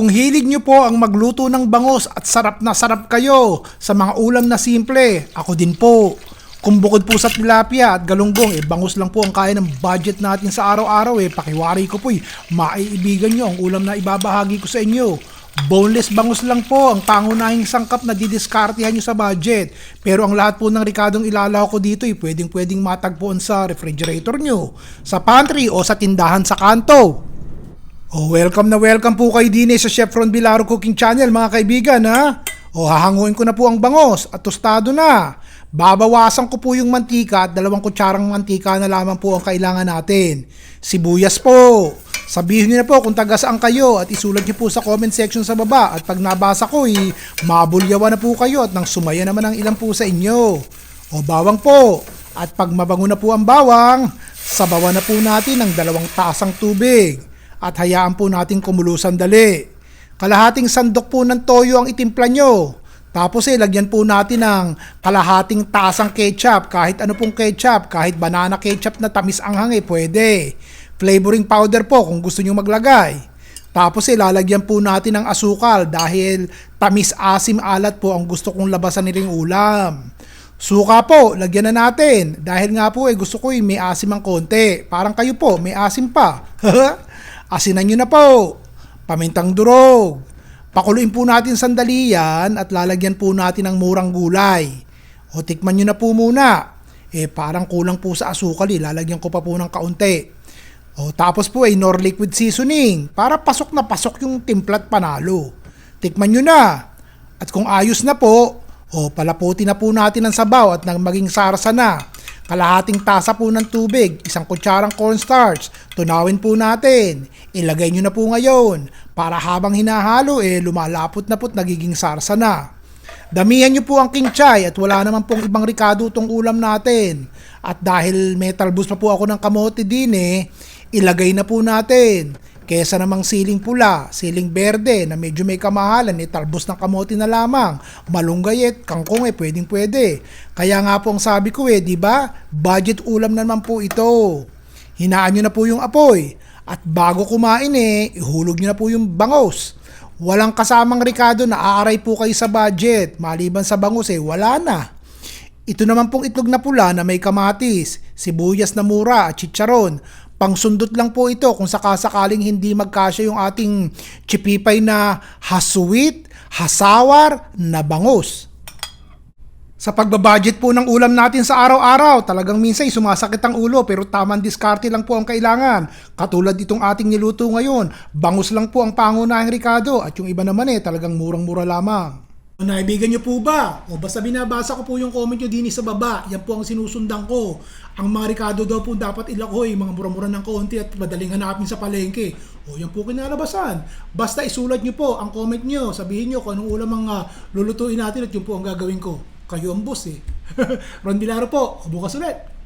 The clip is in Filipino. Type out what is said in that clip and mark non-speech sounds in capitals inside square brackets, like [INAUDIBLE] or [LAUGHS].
Kung hilig nyo po ang magluto ng bangos at sarap na sarap kayo sa mga ulam na simple, ako din po. Kung bukod po sa tilapia at galunggong, eh bangus lang po ang kaya ng budget natin sa araw-araw eh. Pakiwari ko po eh, maiibigan nyo ang ulam na ibabahagi ko sa inyo. Boneless bangus lang po ang pangunahing sangkap na didiskartehan nyo sa budget. Pero ang lahat po ng rikadong ilalaw ko dito ay pwedeng pwedeng matagpuan sa refrigerator nyo, sa pantry o sa tindahan sa kanto. Oh, welcome na welcome po kayo din eh sa Chef Ron Bilaro Cooking Channel mga kaibigan ha. O hahanguin ko na po ang bangos at tostado na. Babawasan ko po yung mantika at dalawang kutsarang mantika na lamang po ang kailangan natin. Sibuyas po. Sabihin niyo na po kung taga saan kayo at isulat niyo po sa comment section sa baba at pag nabasa ko eh, mabulyawan na po kayo at nang sumaya naman ang ilan po sa inyo. O bawang po. At pag mabango na po ang bawang, sabawan na po natin ng dalawang tasang tubig at hayaan po natin kumulo sandali. Kalahating sandok po ng toyo ang itimpla nyo. Tapos eh, lagyan po natin ng kalahating tasang ketchup, kahit ano pong ketchup, kahit banana ketchup na tamis ang hangi, pwede. Flavoring powder po kung gusto nyo maglagay. Tapos eh, lalagyan po natin ng asukal dahil tamis asim alat po ang gusto kong labasan nilang ulam. Suka po, lagyan na natin. Dahil nga po eh, gusto ko eh, may asim ang konti. Parang kayo po, may asim pa. [LAUGHS] Asinan nyo na po. Pamintang durog. Pakuluin po natin sandali yan at lalagyan po natin ng murang gulay. O tikman nyo na po muna. Eh parang kulang po sa asukal eh. Lalagyan ko pa po ng kaunti. O tapos po ay nor liquid seasoning para pasok na pasok yung timplat panalo. Tikman nyo na. At kung ayos na po, o palaputi na po natin ang sabaw at nang maging sarsa na. Kalahating tasa po ng tubig, isang kutsarang cornstarch, tunawin po natin. Ilagay nyo na po ngayon para habang hinahalo eh lumalapot na po't nagiging sarsa na. Damihan nyo po ang king chai at wala naman pong ibang rikado tong ulam natin. At dahil may talbos pa po ako ng kamote din eh, ilagay na po natin. Kesa namang siling pula, siling berde na medyo may kamahalan, eh talbos ng kamote na lamang. Malunggay at kangkong eh pwedeng pwede. Kaya nga po ang sabi ko eh, di ba? Budget ulam naman po ito. Hinaan nyo na po yung apoy. At bago kumain eh, ihulog nyo na po yung bangos. Walang kasamang rikado na aaray po kayo sa budget. Maliban sa bangus eh, wala na. Ito naman pong itlog na pula na may kamatis, sibuyas na mura at chicharon. Pangsundot lang po ito kung sakasakaling hindi magkasya yung ating chipipay na hasuwit, hasawar na bangus. Sa pagbabudget po ng ulam natin sa araw-araw, talagang minsan ay sumasakit ang ulo pero tamang diskarte lang po ang kailangan. Katulad itong ating niluto ngayon, bangus lang po ang pangunahing rikado at yung iba naman eh talagang murang-mura lamang. Naibigan niyo po ba? O basta binabasa ko po yung comment niyo din sa baba. Yan po ang sinusundan ko. Ang mga rikado daw po dapat ilakoy, mga mura-mura ng konti at madaling hanapin sa palengke. O yan po kinalabasan. Basta isulat niyo po ang comment niyo. Sabihin niyo kung anong ulam ang uh, lulutuin natin at yun po ang gagawin ko. Kayo ang boss eh. [LAUGHS] Ron Bilaro po. Bukas ulit.